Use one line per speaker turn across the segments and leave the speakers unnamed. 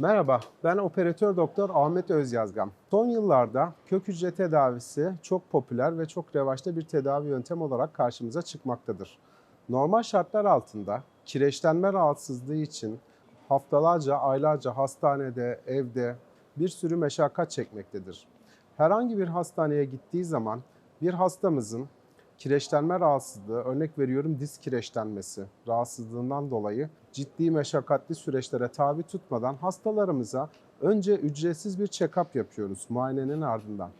Merhaba, ben operatör doktor Ahmet Özyazgan. Son yıllarda kök hücre tedavisi çok popüler ve çok revaçta bir tedavi yöntem olarak karşımıza çıkmaktadır. Normal şartlar altında kireçlenme rahatsızlığı için haftalarca, aylarca hastanede, evde bir sürü meşakkat çekmektedir. Herhangi bir hastaneye gittiği zaman bir hastamızın kireçlenme rahatsızlığı, örnek veriyorum diz kireçlenmesi rahatsızlığından dolayı ciddi meşakkatli süreçlere tabi tutmadan hastalarımıza önce ücretsiz bir check-up yapıyoruz muayenenin ardından.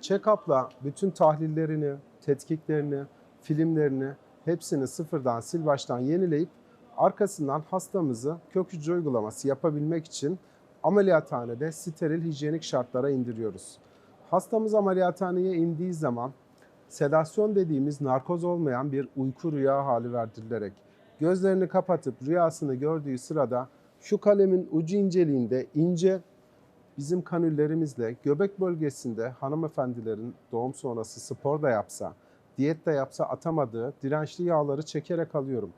Check-up'la bütün tahlillerini, tetkiklerini, filmlerini hepsini sıfırdan sil baştan yenileyip arkasından hastamızı kök hücre uygulaması yapabilmek için ameliyathanede steril hijyenik şartlara indiriyoruz. Hastamız ameliyathaneye indiği zaman sedasyon dediğimiz narkoz olmayan bir uyku rüya hali verdirilerek gözlerini kapatıp rüyasını gördüğü sırada şu kalemin ucu inceliğinde ince bizim kanüllerimizle göbek bölgesinde hanımefendilerin doğum sonrası spor da yapsa, diyet de yapsa atamadığı dirençli yağları çekerek alıyorum.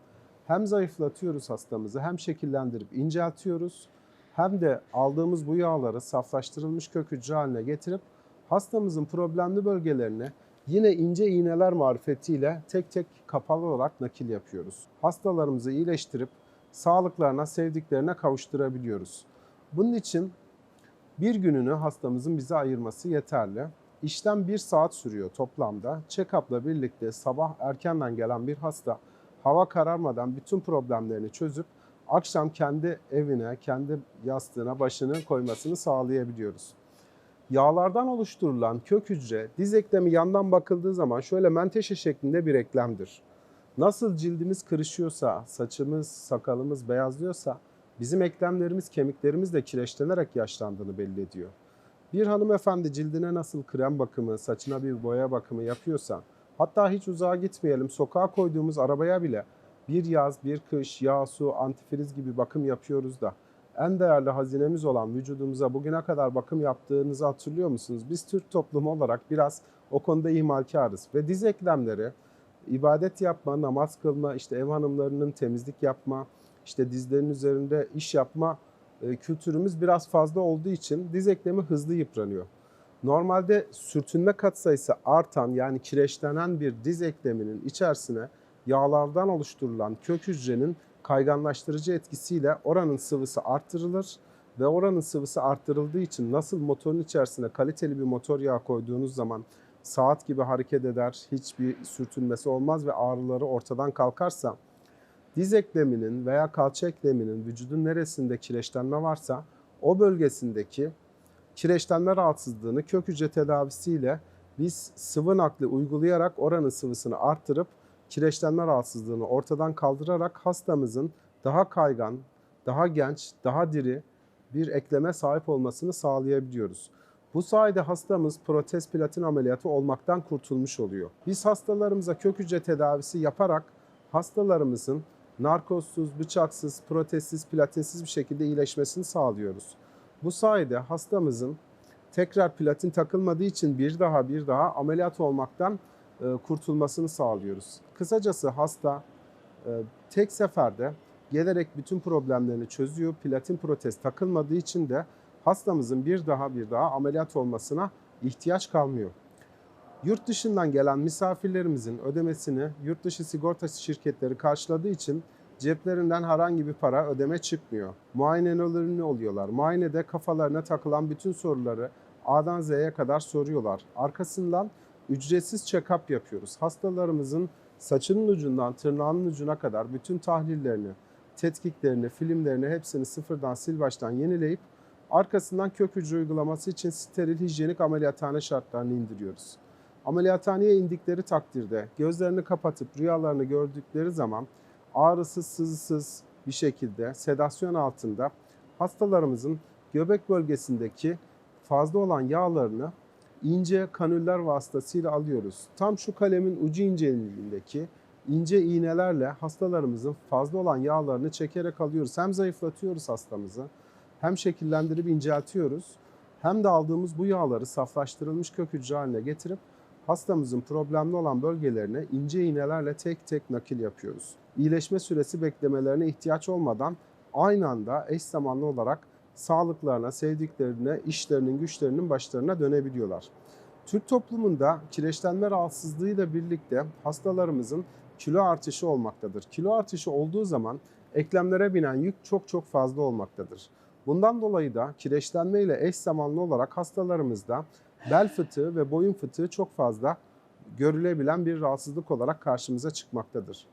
Hem zayıflatıyoruz hastamızı hem şekillendirip inceltiyoruz hem de aldığımız bu yağları saflaştırılmış kök hücre haline getirip hastamızın problemli bölgelerine yine ince iğneler marifetiyle tek tek kapalı olarak nakil yapıyoruz. Hastalarımızı iyileştirip sağlıklarına, sevdiklerine kavuşturabiliyoruz. Bunun için bir gününü hastamızın bize ayırması yeterli. İşlem bir saat sürüyor toplamda. Check-up'la birlikte sabah erkenden gelen bir hasta hava kararmadan bütün problemlerini çözüp akşam kendi evine, kendi yastığına başını koymasını sağlayabiliyoruz. Yağlardan oluşturulan kök hücre diz eklemi yandan bakıldığı zaman şöyle menteşe şeklinde bir eklemdir. Nasıl cildimiz kırışıyorsa, saçımız, sakalımız beyazlıyorsa bizim eklemlerimiz, kemiklerimiz de kireçlenerek yaşlandığını belli ediyor. Bir hanımefendi cildine nasıl krem bakımı, saçına bir boya bakımı yapıyorsa, hatta hiç uzağa gitmeyelim, sokağa koyduğumuz arabaya bile bir yaz, bir kış, yağ, su, antifriz gibi bakım yapıyoruz da en değerli hazinemiz olan vücudumuza bugüne kadar bakım yaptığınızı hatırlıyor musunuz? Biz Türk toplumu olarak biraz o konuda ihmalkarız ve diz eklemleri ibadet yapma, namaz kılma, işte ev hanımlarının temizlik yapma, işte dizlerin üzerinde iş yapma e, kültürümüz biraz fazla olduğu için diz eklemi hızlı yıpranıyor. Normalde sürtünme katsayısı artan yani kireçlenen bir diz ekleminin içerisine yağlardan oluşturulan kök hücrenin kayganlaştırıcı etkisiyle oranın sıvısı arttırılır ve oranın sıvısı arttırıldığı için nasıl motorun içerisine kaliteli bir motor yağı koyduğunuz zaman saat gibi hareket eder, hiçbir sürtünmesi olmaz ve ağrıları ortadan kalkarsa diz ekleminin veya kalça ekleminin vücudun neresinde kireçlenme varsa o bölgesindeki kireçlenme rahatsızlığını kök hücre tedavisiyle biz sıvı nakli uygulayarak oranın sıvısını arttırıp kireçlenme rahatsızlığını ortadan kaldırarak hastamızın daha kaygan, daha genç, daha diri bir ekleme sahip olmasını sağlayabiliyoruz. Bu sayede hastamız protez platin ameliyatı olmaktan kurtulmuş oluyor. Biz hastalarımıza kök hücre tedavisi yaparak hastalarımızın narkozsuz, bıçaksız, protezsiz, platinsiz bir şekilde iyileşmesini sağlıyoruz. Bu sayede hastamızın tekrar platin takılmadığı için bir daha bir daha ameliyat olmaktan kurtulmasını sağlıyoruz. Kısacası hasta e, tek seferde gelerek bütün problemlerini çözüyor. Platin protez takılmadığı için de hastamızın bir daha bir daha ameliyat olmasına ihtiyaç kalmıyor. Yurt dışından gelen misafirlerimizin ödemesini yurt dışı sigorta şirketleri karşıladığı için ceplerinden herhangi bir para ödeme çıkmıyor. Muayenelerini oluyorlar. Muayenede kafalarına takılan bütün soruları A'dan Z'ye kadar soruyorlar. Arkasından ücretsiz check-up yapıyoruz. Hastalarımızın saçının ucundan tırnağının ucuna kadar bütün tahlillerini, tetkiklerini, filmlerini hepsini sıfırdan sil baştan yenileyip arkasından kök hücre uygulaması için steril hijyenik ameliyathane şartlarını indiriyoruz. Ameliyathaneye indikleri takdirde gözlerini kapatıp rüyalarını gördükleri zaman ağrısız, sızısız bir şekilde sedasyon altında hastalarımızın göbek bölgesindeki fazla olan yağlarını ince kanüller vasıtasıyla alıyoruz. Tam şu kalemin ucu inceliğindeki ince iğnelerle hastalarımızın fazla olan yağlarını çekerek alıyoruz. Hem zayıflatıyoruz hastamızı hem şekillendirip inceltiyoruz. Hem de aldığımız bu yağları saflaştırılmış kök hücre haline getirip hastamızın problemli olan bölgelerine ince iğnelerle tek tek nakil yapıyoruz. İyileşme süresi beklemelerine ihtiyaç olmadan aynı anda eş zamanlı olarak sağlıklarına, sevdiklerine, işlerinin, güçlerinin başlarına dönebiliyorlar. Türk toplumunda kireçlenme rahatsızlığıyla birlikte hastalarımızın kilo artışı olmaktadır. Kilo artışı olduğu zaman eklemlere binen yük çok çok fazla olmaktadır. Bundan dolayı da kireçlenme ile eş zamanlı olarak hastalarımızda bel fıtığı ve boyun fıtığı çok fazla görülebilen bir rahatsızlık olarak karşımıza çıkmaktadır.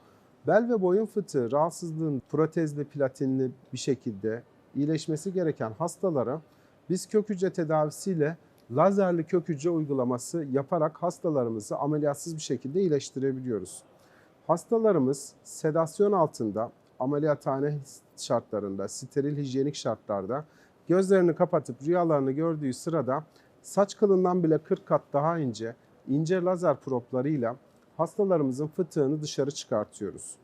Bel ve boyun fıtığı rahatsızlığın protezli, platinli bir şekilde iyileşmesi gereken hastalara biz kök hücre tedavisiyle lazerli kök hücre uygulaması yaparak hastalarımızı ameliyatsız bir şekilde iyileştirebiliyoruz. Hastalarımız sedasyon altında ameliyathane şartlarında, steril hijyenik şartlarda gözlerini kapatıp rüyalarını gördüğü sırada saç kılından bile 40 kat daha ince, ince lazer proplarıyla hastalarımızın fıtığını dışarı çıkartıyoruz.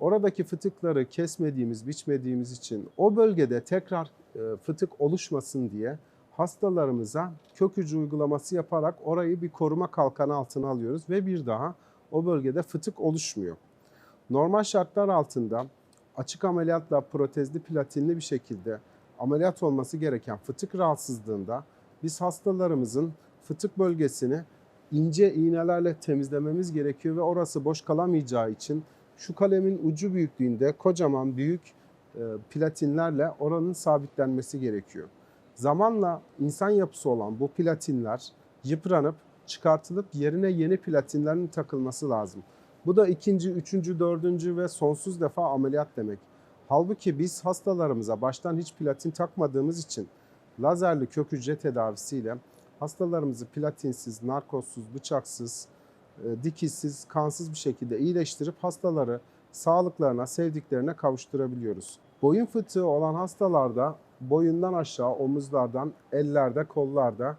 Oradaki fıtıkları kesmediğimiz, biçmediğimiz için o bölgede tekrar e, fıtık oluşmasın diye hastalarımıza kök hücre uygulaması yaparak orayı bir koruma kalkanı altına alıyoruz ve bir daha o bölgede fıtık oluşmuyor. Normal şartlar altında açık ameliyatla protezli platinli bir şekilde ameliyat olması gereken fıtık rahatsızlığında biz hastalarımızın fıtık bölgesini ince iğnelerle temizlememiz gerekiyor ve orası boş kalamayacağı için şu kalemin ucu büyüklüğünde kocaman büyük e, platinlerle oranın sabitlenmesi gerekiyor. Zamanla insan yapısı olan bu platinler yıpranıp çıkartılıp yerine yeni platinlerin takılması lazım. Bu da ikinci, üçüncü, dördüncü ve sonsuz defa ameliyat demek. Halbuki biz hastalarımıza baştan hiç platin takmadığımız için lazerli kök hücre tedavisiyle hastalarımızı platinsiz, narkozsuz, bıçaksız, dikişsiz, kansız bir şekilde iyileştirip hastaları sağlıklarına, sevdiklerine kavuşturabiliyoruz. Boyun fıtığı olan hastalarda boyundan aşağı, omuzlardan, ellerde, kollarda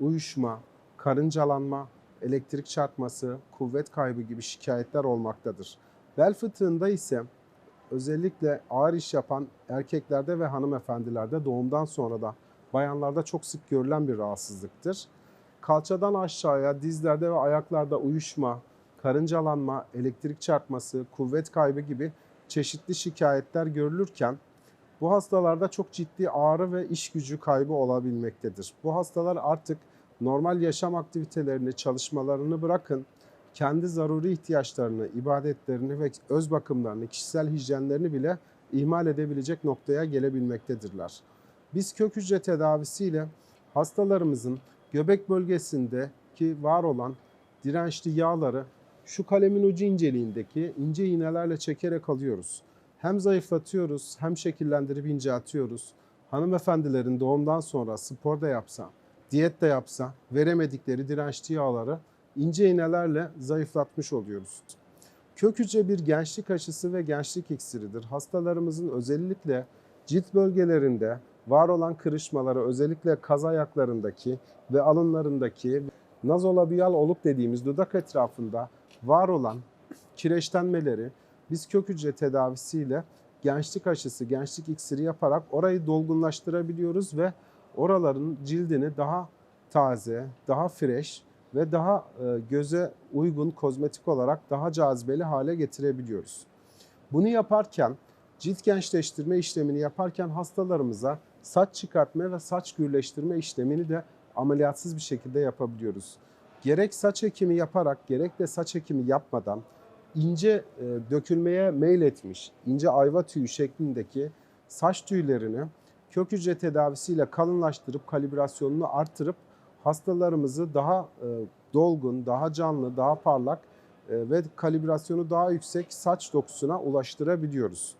uyuşma, karıncalanma, elektrik çarpması, kuvvet kaybı gibi şikayetler olmaktadır. Bel fıtığında ise özellikle ağır iş yapan erkeklerde ve hanımefendilerde doğumdan sonra da bayanlarda çok sık görülen bir rahatsızlıktır. Kalçadan aşağıya, dizlerde ve ayaklarda uyuşma, karıncalanma, elektrik çarpması, kuvvet kaybı gibi çeşitli şikayetler görülürken bu hastalarda çok ciddi ağrı ve iş gücü kaybı olabilmektedir. Bu hastalar artık normal yaşam aktivitelerini, çalışmalarını bırakın, kendi zaruri ihtiyaçlarını, ibadetlerini ve öz bakımlarını, kişisel hijyenlerini bile ihmal edebilecek noktaya gelebilmektedirler. Biz kök hücre tedavisiyle hastalarımızın göbek bölgesindeki var olan dirençli yağları şu kalemin ucu inceliğindeki ince iğnelerle çekerek alıyoruz. Hem zayıflatıyoruz hem şekillendirip inceltiyoruz. Hanımefendilerin doğumdan sonra spor da yapsa, diyet de yapsa veremedikleri dirençli yağları ince iğnelerle zayıflatmış oluyoruz. Kök hücre bir gençlik aşısı ve gençlik iksiridir. Hastalarımızın özellikle cilt bölgelerinde var olan kırışmaları özellikle kaz ayaklarındaki ve alınlarındaki nazolabiyal oluk dediğimiz dudak etrafında var olan kireçlenmeleri biz kök hücre tedavisiyle gençlik aşısı, gençlik iksiri yaparak orayı dolgunlaştırabiliyoruz ve oraların cildini daha taze, daha fresh ve daha e, göze uygun kozmetik olarak daha cazibeli hale getirebiliyoruz. Bunu yaparken cilt gençleştirme işlemini yaparken hastalarımıza saç çıkartma ve saç gürleştirme işlemini de ameliyatsız bir şekilde yapabiliyoruz. Gerek saç ekimi yaparak gerek de saç ekimi yapmadan ince e, dökülmeye meyletmiş ince ayva tüyü şeklindeki saç tüylerini kök hücre tedavisiyle kalınlaştırıp kalibrasyonunu artırıp hastalarımızı daha e, dolgun, daha canlı, daha parlak e, ve kalibrasyonu daha yüksek saç dokusuna ulaştırabiliyoruz.